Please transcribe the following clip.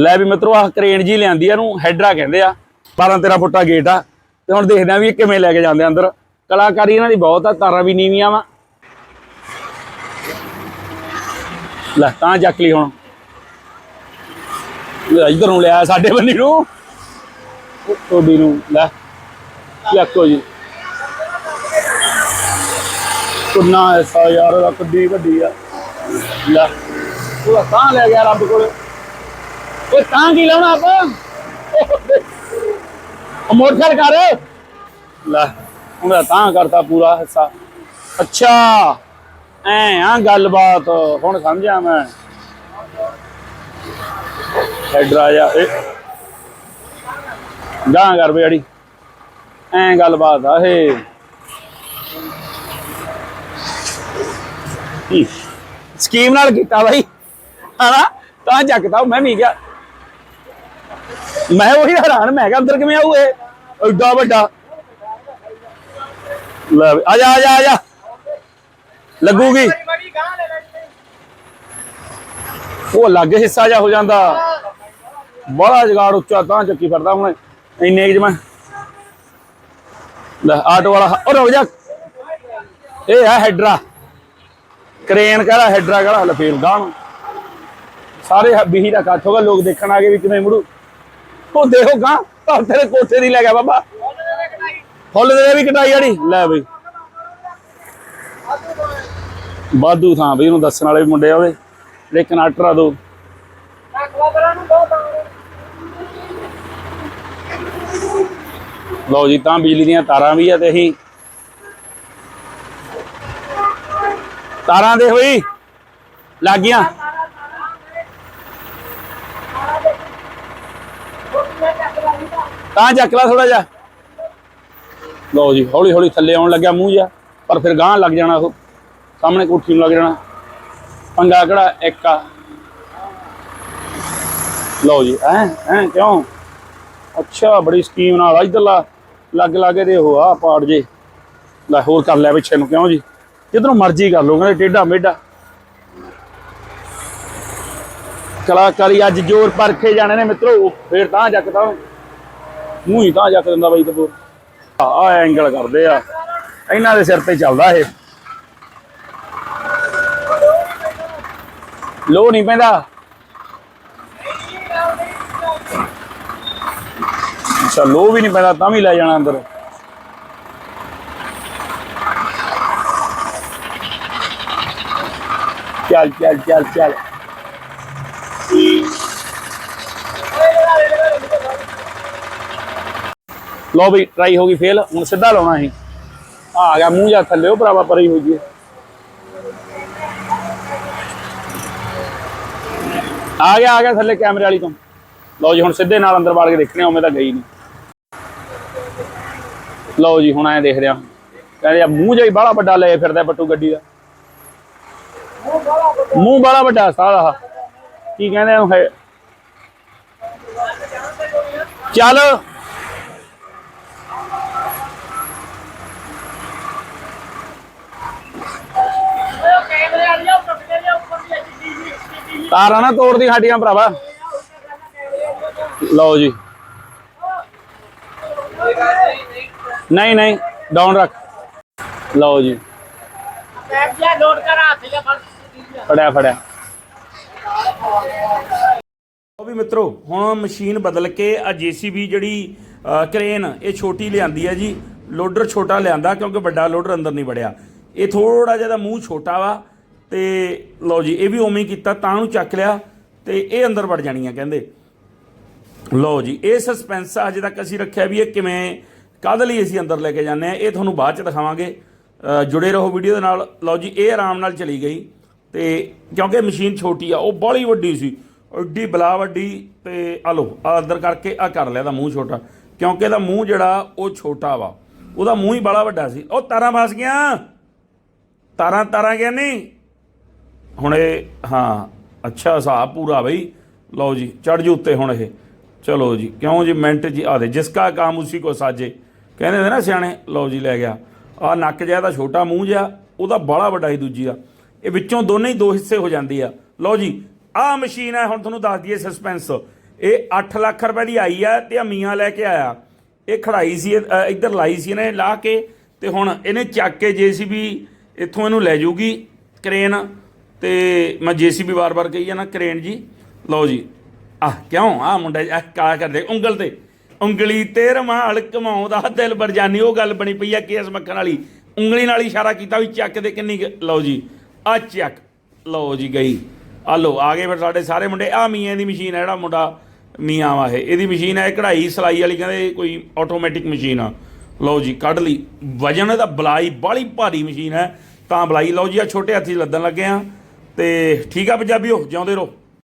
ਲੈ ਵੀ ਮਿੱਤਰੋ, ਆਹ ਕਰੇਨ ਜੀ ਲਿਆਂਦੀ ਆ ਇਹਨੂੰ ਹੈਡਰਾ ਕਹਿੰਦੇ ਆ। 12 13 ਫੁੱਟਾ ਗੇਟ ਆ। ਤੇ ਹੁਣ ਦੇਖਦੇ ਆ ਵੀ ਇਹ ਕਿਵੇਂ ਲੈ ਕੇ ਜਾਂਦੇ ਅੰਦਰ। ਕਲਾਕਾਰੀ ਇਹਨਾਂ ਦੀ ਬਹੁਤ ਆ, ਤਾਰਾਂ ਵੀ ਨੀਵੀਆਂ ਵਾ। ਲੈ, ਤਾਂ ਚੱਕ ਲਈ ਹੁਣ। ਇਧਰ ਨੂੰ ਲਿਆ ਸਾਡੇ ਬੰਨੀ ਨੂੰ। ਟੋਬੀ ਨੂੰ, ਲੈ, ਚੱਕੋ ਜੀ। ਕੁੰਨਾ ਐਸਾ ਯਾਰ ਉਹਦਾ ਕੱਡੀ ਵੱਡੀ ਆ। ਲੈ, ਉਹ ਤਾਂ ਲੈ ਗਿਆ ਰੱਬ ਕੋਲ। ਉਹ ਤਾਂ ਕੀ ਲਾਉਣਾ ਆਪਾਂ? ਉਹ ਮੋਟਰਸਾਈਕਲ ਕਰ। ਲੈ ਉਹਦਾ ਤਾਂ ਕਰਤਾ ਪੂਰਾ ਹਿੱਸਾ। ਅੱਛਾ, ਐ ਆ ਗੱਲਬਾਤ। ਹੁਣ ਸਮਝਿਆ ਮੈਂ। ਹੈਡਰਾ ਜਾ ਇਹ ਗਾਂ ਕਰ ਬੇੜੀ। ਐ ਗੱਲਬਾਤ ਆ ਇਹ। ਸਕੀਮ ਨਾਲ ਕੀਤਾ ਬਾਈ। ਹਨਾ? ਤਾਂ ਜੱਕਦਾ ਮੈਂ ਵੀ ਗਿਆ। ਮੈਂ ਉਹੀ ਹੈਰਾਨ ਮੈਂ ਕਿਹਾ ਅੰਦਰ ਕਿਵੇਂ ਆਊ ਇਹ ਐਡਾ ਵੱਡਾ। ਲੈ ਵੀ, ਆ ਜਾ ਆ ਜਾ ਆ ਜਾ। ਲੱਗੂਗੀ। ਉਹ ਲੱਗ ਹਿੱਸਾ ਜਾ ਹੋ ਜਾਂਦਾ। ਬੜਾ ਜਗਾੜ ਉੱਚਾ ਤਾਂ ਚੱਕੀ ਫਿਰਦਾ ਹੁਣ। ਇੰਨੇ ਕਿ ਮੈਂ। ਲੈ ਆਟੋ ਵਾਲਾ ਉਹ ਰੁਕ ਜਾ। ਇਹ ਹੈ ਹੈਡਰਾ। ਕਰੇਨ ਕਹਦਾ ਹੈਡਰਾ ਕਹਦਾ ਲਫੇਰ ਗਾਂ ਨੂੰ। ਸਾਰੇ ਬਿਹੀ ਦਾ ਇਕੱਠ ਹੋਗਾ ਲੋਕ ਦੇਖਣ ਆ ਗਏ ਵੀ ਕਿਵੇਂ ਮੁੜੂ। ਉਹ ਦੇਖੋ ਗਾਂ ਤਾਂ ਤੇਰੇ ਕੋਠੇ ਦੀ ਲੈ ਗਿਆ ਬਾਬਾ। ਫੁੱਲ ਦੇ ਵੀ ਕਟਾਈ ਆੜੀ ਲੈ ਬਈ ਬਾਦੂ ਥਾਂ ਬਈ ਇਹਨੂੰ ਦੱਸਣ ਵਾਲੇ ਵੀ ਮੁੰਡੇ ਆ ਉਹਦੇ। ਜਿਹੜੇ ਕਨੈਕਟਰ ਦੋ। ਲਓ ਜੀ, ਤਾਂ ਬਿਜਲੀ ਦੀਆਂ ਤਾਰਾਂ ਵੀ ਆ ਤੇ ਅਸੀਂ। ਤਾਰਾਂ ਦੇ ਹੋਈ। ਲੱਗ ਗਈਆਂ। ਤਾਂ ਚੱਕ ਲਾ ਥੋੜਾ ਜਿਹਾ। ਲਓ ਜੀ, ਹੌਲੀ ਹੌਲੀ ਥੱਲੇ ਆਉਣ ਲੱਗਿਆ ਮੂੰਹ ਜਿਹਾ, ਪਰ ਫਿਰ ਗਾਂ ਲੱਗ ਜਾਣਾ ਉਹ। ਸਾਹਮਣੇ ਕੋਠੀ ਨੂੰ ਲੱਗ ਜਾਣਾ। ਪੰਗਾ ਕਿਹੜਾ? ਇੱਕ ਆ। ਲਓ ਜੀ ਐ ਐ ਕਿਉਂ? ਅੱਛਾ, ਬੜੀ ਸਕੀਮ ਨਾਲ ਇਧਰਲਾ ਲੱਗ ਲਾਗੇ ਦੇ ਉਹ ਆ, ਪਾੜ ਜੇ। ਲੈ, ਹੋਰ ਕਰ ਲਿਆ ਪਿੱਛੇ ਨੂੰ, ਕਿਉਂ ਜੀ? ਜਿੱਧਰੋਂ ਮਰਜ਼ੀ ਕਰ ਲਓ ਕਹਿੰਦੇ ਟੇਢਾ ਮੇਢਾ। ਕਲਾਕਾਰੀ ਅੱਜ ਜੋਰ ਪਰਖੇ ਜਾਣੇ ਨੇ ਮਿੱਤਰੋ, ਫੇਰ ਤਾਂ ਜੱਕਦਾ ਮੂੰਹ ਹੀ ਤਾਂ ਜੱਕ ਦਿੰਦਾ ਬਾਈ ਕਪੂਰ ਆ ਐਂਗਲ ਕਰਦੇ ਆ। ਇਹਨਾਂ ਦੇ ਸਿਰ ਤੇ ਚੱਲਦਾ ਇਹ। ਲੋ ਨਹੀਂ ਪੈਂਦਾ। ਅੱਛਾ ਲੋ ਵੀ ਨਹੀਂ ਪੈਂਦਾ, ਤਾਂ ਵੀ ਲੈ ਜਾਣਾ ਅੰਦਰ। ਚੱਲ ਚੱਲ ਚੱਲ ਚੱਲ। ਲੋ ਵੀ ਟਰਾਈ ਹੋ ਗਈ ਫੇਲ ਹੁਣ ਸਿੱਧਾ ਲਾਉਣਾ ਸੀ ਆ ਗਿਆ ਮੂੰਹ ਜਾਂ ਥੱਲੇ, ਉਹ ਭਰਾਵਾ ਪਰੀ ਹੋ ਗਈ ਆ ਗਿਆ ਆ ਗਿਆ ਥੱਲੇ ਕੈਮਰੇ ਵਾਲੀ ਤੋਂ। ਲਓ ਜੀ, ਹੁਣ ਸਿੱਧੇ ਨਾਲ ਅੰਦਰ ਵੜ ਕੇ ਦੇਖਣੇ ਉਵੇਂ ਤਾਂ ਗਈ ਨਹੀਂ। ਲਓ ਜੀ, ਹੁਣ ਐਂ ਦੇਖਦੇ ਆ ਕਹਿੰਦੇ ਆ, ਮੂੰਹ ਜਿਹਾ ਬਾਹਲਾ ਵੱਡਾ ਲਏ ਫਿਰਦਾ ਪੱਟੂ ਗੱਡੀ ਦਾ। ਮੂੰਹ ਬਾਹਲਾ ਵੱਡਾ ਸਾਰਾ ਕੀ ਕਹਿੰਦੇ ਆ ਚੱਲ। ਤਾਰਾਂ ਨਾ ਤੋੜਦੀ ਸਾਡੀਆਂ ਭਰਾਵਾ। ਲਓ ਜੀ। ਨਹੀਂ ਨਹੀਂ ਡਾਊਨ ਰੱਖ। ਲਓ ਜੀ। ਫੜਿਆ ਫੜਿਆ। ਉਹ ਵੀ ਮਿੱਤਰੋ ਹੁਣ ਮਸ਼ੀਨ ਬਦਲ ਕੇ ਆ ਜੀਸੀਬੀ ਜਿਹੜੀ ਅ, ਕ੍ਰੇਨ ਇਹ ਛੋਟੀ ਲਿਆਂਦੀ ਹੈ ਜੀ। ਲੋਡਰ ਛੋਟਾ ਲਿਆਂਦਾ ਕਿਉਂਕਿ ਵੱਡਾ ਲੋਡਰ ਅੰਦਰ ਨਹੀਂ ਵੜਿਆ। ਇਹ ਥੋੜਾ ਜਿਹਾ ਦਾ ਮੂੰਹ ਛੋਟਾ ਵਾ। ਤੇ ਲਓ ਜੀ, ਇਹ ਵੀ ਉਵੇਂ ਹੀ ਕੀਤਾ, ਤਾਂ ਨੂੰ ਚੱਕ ਲਿਆ ਤੇ ਇਹ ਅੰਦਰ ਵੜ ਜਾਣੀਆਂ ਕਹਿੰਦੇ। ਲਓ ਜੀ, ਇਹ ਸਸਪੈਂਸ ਅਜੇ ਤੱਕ ਅਸੀਂ ਰੱਖਿਆ ਵੀ ਇਹ ਕਿਵੇਂ, ਕਾਹਦੇ ਲਈ ਅਸੀਂ ਅੰਦਰ ਲੈ ਕੇ ਜਾਂਦੇ ਆ, ਇਹ ਤੁਹਾਨੂੰ ਬਾਅਦ ਚ ਦਿਖਾਵਾਂਗੇ। ਜੁੜੇ ਰਹੋ ਵੀਡੀਓ ਦੇ ਨਾਲ। ਲਓ ਜੀ, ਇਹ ਆਰਾਮ ਨਾਲ ਚਲੀ ਗਈ ਤੇ ਕਿਉਂਕਿ ਮਸ਼ੀਨ ਛੋਟੀ ਆ, ਉਹ ਬਾਹਲੀ ਵੱਡੀ ਸੀ ਐਡੀ ਬਲਾ ਵੱਡੀ ਤੇ ਆ ਲਓ, ਆ ਅੰਦਰ ਕਰਕੇ ਆ ਕਰ ਲਿਆ ਦਾ ਮੂੰਹ ਛੋਟਾ, ਕਿਉਂਕਿ ਇਹਦਾ ਮੂੰਹ ਜਿਹੜਾ ਉਹ ਛੋਟਾ ਵਾ। ਉਹਦਾ ਮੂੰਹ ਹੀ ਬੜਾ ਵੱਡਾ ਸੀ। ਉਹ ਤਾਰਾਂ ਫਸ ਗਿਆ ਤਾਰਾਂ ਤਾਰਾਂ ਗਿਆ ਨਹੀਂ ਹੁਣ ਇਹ, ਹਾਂ, ਅੱਛਾ ਹਿਸਾਬ ਪੂਰਾ ਬਈ। ਲਓ ਜੀ ਚੜ ਜੂ ਉੱਤੇ ਹੁਣ ਇਹ। ਚਲੋ ਜੀ, ਕਿਉਂ ਜੀ, ਮਿੰਟ ਜੀ ਆ ਦੇ, ਜਿਸ ਕਾ ਕੰਮ ਉਸੇ ਕੋ ਸਾਜੇ। ਕਹਿੰਦੇ ਨੇ ਨਾ ਸਿਆਣੇ, ਲਓ ਜੀ, ਲੈ ਗਿਆ। ਆ ਨੱਕ ਜਿਹਾ ਦਾ ਛੋਟਾ ਮੂੰਹ ਜਿਹਾ, ਉਹਦਾ ਬਾਲਾ ਵੱਡਾ ਹੀ ਦੂਜੀ ਆ ਇਹ ਵਿੱਚੋਂ ਦੋਨੇ ਹੀ ਦੋ ਹਿੱਸੇ ਹੋ ਜਾਂਦੀ ਆ। ਲਓ ਜੀ, ਆਹ ਮਸ਼ੀਨ ਹੈ, ਹੁਣ ਤੁਹਾਨੂੰ ਦੱਸ ਦਈਏ ਸਸਪੈਂਸ ਇਹ 8 ਲੱਖ ਰੁਪਏ ਦੀ ਆਈ ਆ ਤੇ ਆ ਮੀਆਂ ਲੈ ਕੇ ਆਇਆ। ਇਹ ਖੜਾਈ ਸੀ ਇੱਧਰ ਲਾਈ ਸੀ ਇਹਨੇ, ਲਾ ਕੇ। ਤੇ ਹੁਣ ਇਹਨੇ ਚੱਕ ਕੇ ਜੀਸੀਬੀ ਇੱਥੋਂ ਇਹਨੂੰ ਲੈ ਜਾਊਗੀ ਕਰੇਨ। ਤੇ ਮੈਂ ਜੀਸੀਬੀ ਵਾਰ-ਵਾਰ ਕਹੀ ਜਾਣਾ ਕਰੇਨ ਜੀ, ਲਓ ਜੀ। ਆਹ, ਕਿਉਂ? ਆ ਮੁੰਡਾ ਆ ਕਾ ਕਰਦੇ, ਉਂਗਲ ਤੇ। ਉਂਗਲੀ ਤੇ ਰਮਾਲ ਕਮਾਉਂਦਾ ਦਿਲ ਬਰਜਾਨੀ, ਉਹ ਗੱਲ ਬਣੀ ਪਈ ਆ ਕੇਸ ਮੱਖਣ ਵਾਲੀ। ਉਂਗਲੀ ਨਾਲ ਇਸ਼ਾਰਾ ਕੀਤਾ ਵੀ ਚੱਕ ਦੇ ਕਿੰਨੀ ਲਓ ਜੀ। ਆ ਚੱਕ, ਲਓ ਜੀ ਗਈ। ਆ ਲਓ, ਆ ਗਏ ਫਿਰ ਸਾਡੇ ਸਾਰੇ ਮੁੰਡੇ। ਆ ਮੀਆਂ ਦੀ ਮਸ਼ੀਨ ਹੈ ਜਿਹੜਾ ਮੁੰਡਾ ਮੀਆਂ ਵਾ ਇਹ। ਇਹਦੀ ਮਸ਼ੀਨ ਹੈ ਇਹ ਕਢਾਈ, ਸਲਾਈ ਵਾਲੀ ਕਹਿੰਦੇ ਕੋਈ ਆਟੋਮੈਟਿਕ ਮਸ਼ੀਨ ਆ। ਲਓ ਜੀ, ਕੱਢ ਲਈ। ਵਜਨ ਇਹਦਾ ਬਲਾਈ ਬਾਲੀ ਭਾਰੀ ਮਸ਼ੀਨ ਹੈ ਤਾਂ ਬਲਾਈ, ਲਓ ਜੀ ਆ ਛੋਟੇ ਹੱਥੀ ਲੱਦਣ ਲੱਗੇ ਆ। ਤੇ ਠੀਕ ਆ ਪੰਜਾਬੀਓ ਜਿਉਂਦੇ ਰਹੋ।